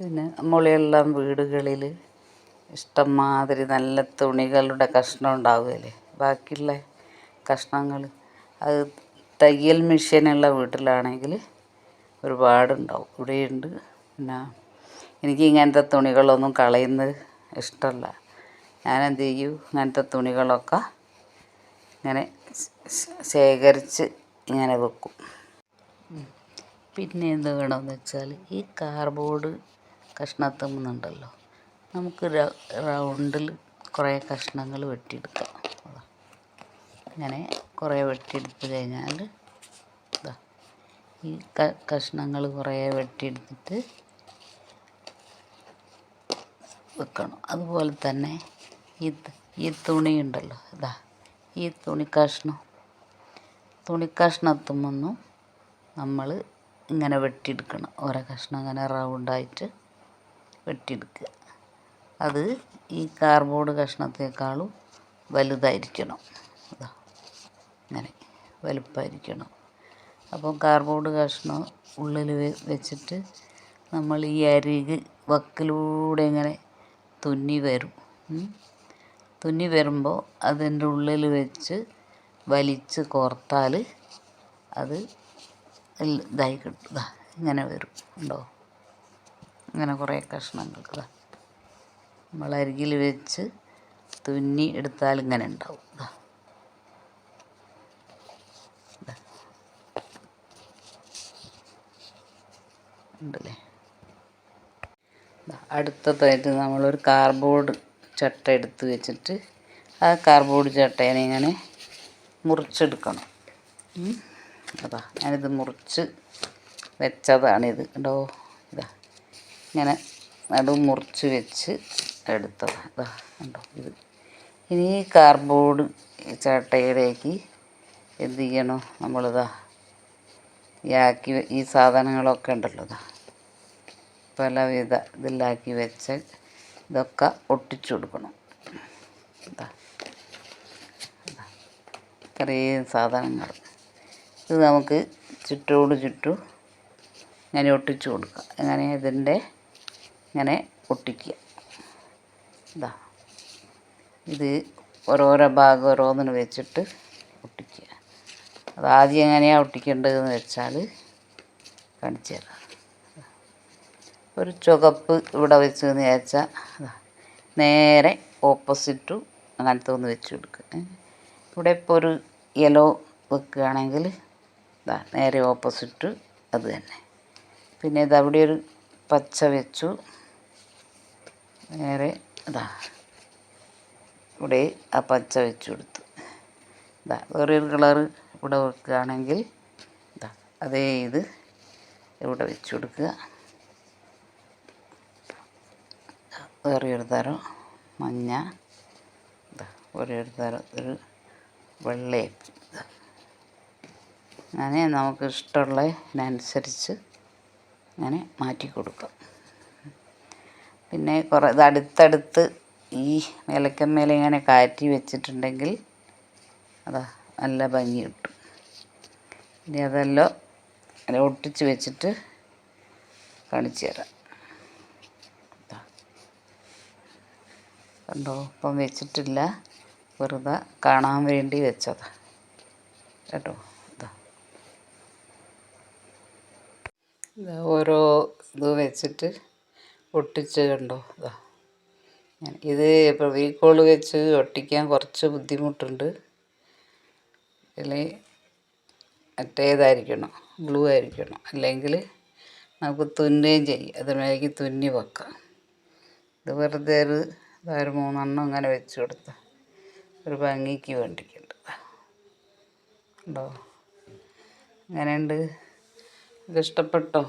പിന്നെ നമ്മളെല്ലാം വീടുകളിൽ ഇഷ്ടംമാതിരി നല്ല തുണികളുടെ കഷ്ണം ഉണ്ടാവുകയില്ലേ? ബാക്കിയുള്ള കഷ്ണങ്ങൾ അത് തയ്യൽ മെഷീനുള്ള വീട്ടിലാണെങ്കിൽ ഒരുപാടുണ്ടാവും. ഇവിടെയുണ്ട്. പിന്നെ എനിക്ക് ഇങ്ങനത്തെ തുണികളൊന്നും കളയുന്നത് ഇഷ്ടമല്ല. ഞാൻ എന്ത് ചെയ്യും ഇങ്ങനത്തെ തുണികളൊക്കെ ഇങ്ങനെ ശേഖരിച്ച് ഇങ്ങനെ വെക്കും. പിന്നെ എന്ത് വേണമെന്ന് വെച്ചാൽ ഈ കഷ്ണത്തുമ്മന്നുണ്ടല്ലോ. നമുക്ക് റൗണ്ടിൽ കുറേ കഷ്ണങ്ങൾ വെട്ടിയെടുക്കാം. ഇങ്ങനെ കുറേ വെട്ടിയെടുത്ത് കഴിഞ്ഞാൽ ഇതാ. ഈ കഷ്ണങ്ങൾ കുറേ വെട്ടിയെടുത്തിട്ട് വെക്കണം. അതുപോലെ തന്നെ ഈ ഈ തുണി ഉണ്ടല്ലോ ഇതാ. ഈ തുണി കഷ്ണം തുണി കഷ്ണത്തുമ്മൊന്നും നമ്മൾ ഇങ്ങനെ വെട്ടിയെടുക്കണം. ഓരോ കഷ്ണം ഇങ്ങനെ റൗണ്ടായിട്ട് വെട്ടിയെടുക്കുക. അത് ഈ കാർഡ്ബോർഡ് കഷ്ണത്തേക്കാളും വലുതായിരിക്കണം. അങ്ങനെ വലുപ്പമായിരിക്കണം അപ്പം കാർഡ്ബോർഡ് കഷ്ണം ഉള്ളിൽ വെച്ചിട്ട് നമ്മൾ ഈ അരിക് വക്കിലൂടെ ഇങ്ങനെ തുന്നി വരും. തുന്നി വരുമ്പോൾ അതിന്റെ ഉള്ളിൽ വെച്ച് വലിച്ച് കോർത്താൽ അത് ഇതായി കിട്ടും. ഇതാ ഇങ്ങനെ വരും. ഉണ്ടോ? ഇങ്ങനെ കുറേ കഷ്ണങ്ങൾ നമ്മളരികിൽ വെച്ച് തുന്നി എടുത്താൽ ഇങ്ങനെ ഉണ്ടാവും. ഉണ്ടല്ലേ? അടുത്തതായിട്ട് നമ്മളൊരു കാർബോർഡ് ചട്ട എടുത്ത് വെച്ചിട്ട് ആ കാർബോർഡ് ചട്ടേനെ ഇങ്ങനെ മുറിച്ചെടുക്കണം. അതാ ഞാനിത് മുറിച്ച് വെച്ചതാണിത്. ഇതാ ഇങ്ങനെ നടു മുറിച്ച് വെച്ച് എടുത്തതാണ് ഇതാ കണ്ടോ? ഇത് ഇനി ഈ കാർഡ്ബോർഡ് ചട്ടയിലേക്ക് എന്ത് ചെയ്യണോ? നമ്മളിതാ ആക്കി ഈ സാധനങ്ങളൊക്കെ ഉണ്ടല്ലോ ഇതാ പലവിധ ഇതിലാക്കി വെച്ച് ഇതൊക്കെ ഒട്ടിച്ചു കൊടുക്കണം. ഇതാ ഇത്രയും സാധനങ്ങൾ. ഇത് നമുക്ക് ചുറ്റോട് ചുറ്റും ഇങ്ങനെ ഒട്ടിച്ചു കൊടുക്കാം. അങ്ങനെ ഇതിന്റെ ഇങ്ങനെ ഒട്ടിക്കുക ഇതാ ഇത് ഓരോരോ ഭാഗം ഓരോന്നിന് വെച്ചിട്ട് ഒട്ടിക്കുക അത് ആദ്യം എങ്ങനെയാണ് ഒട്ടിക്കേണ്ടതെന്ന് വെച്ചാൽ കാണിച്ചു തരാം. ഒരു ചുവപ്പ് ഇവിടെ വെച്ച് എന്ന് വിചാരിച്ചാൽ നേരെ ഓപ്പോസിറ്റ് അങ്ങനത്തെ ഒന്ന് വെച്ച് കൊടുക്കുക ഇവിടെ ഇപ്പോൾ ഒരു യെല്ലോ വെക്കുകയാണെങ്കിൽ ഇതാ നേരെ ഓപ്പോസിറ്റ് അത് തന്നെ. പിന്നെ ഇതവിടെ ഒരു പച്ച വെച്ചു. നേരെ ഇതാ ഇവിടെ ആ പച്ച വെച്ച് കൊടുത്തു. ഇതാ വേറൊരു കളറ് ഇവിടെ വെക്കുകയാണെങ്കിൽ ഇതാ അതേ ഇത് ഇവിടെ വെച്ച് കൊടുക്കുക. വേറൊരു തരം മഞ്ഞ. ഇതാ വേറൊരു തരം ഒരു വെള്ളയും അങ്ങനെ നമുക്ക് ഇഷ്ടമുള്ളതിനനുസരിച്ച് അങ്ങനെ മാറ്റി കൊടുക്കാം. പിന്നെ കുറേ ഇത് അടുത്തടുത്ത് ഈ നിലക്കമ്മേലെ ഇങ്ങനെ കാറ്റി വെച്ചിട്ടുണ്ടെങ്കിൽ അതാ നല്ല ഭംഗി കിട്ടും. ഇനി അതെല്ലാം ഒട്ടിച്ച് വെച്ചിട്ട് കാണിച്ചു തരാം. കണ്ടോ? ഇപ്പം വെച്ചിട്ടില്ല. വെറുതെ കാണാൻ വേണ്ടി വെച്ചതാ. കേട്ടോ? ഇതാ ഓരോ ഇത് വെച്ചിട്ട് ഒട്ടിച്ച് ഇതാ ഇത് വീക്കോൾ വെച്ച് ഒട്ടിക്കാൻ കുറച്ച് ബുദ്ധിമുട്ടുണ്ട്. അല്ലെങ്കിൽ മറ്റേതായിരിക്കണം ബ്ലൂ ആയിരിക്കണം. അല്ലെങ്കിൽ നമുക്ക് തുന്നുകയും ചെയ്യും. അതിലേക്ക് തുന്നി വെക്കാം. ഇത് വെറുതെ ഒരു ഒരു മൂന്നെണ്ണം അങ്ങനെ വെച്ച് കൊടുത്ത ഒരു ഭംഗിക്ക് വേണ്ടിയിട്ടുണ്ട്. ഉണ്ടോ അങ്ങനെയുണ്ട് ഇഷ്ടപ്പെട്ടോ?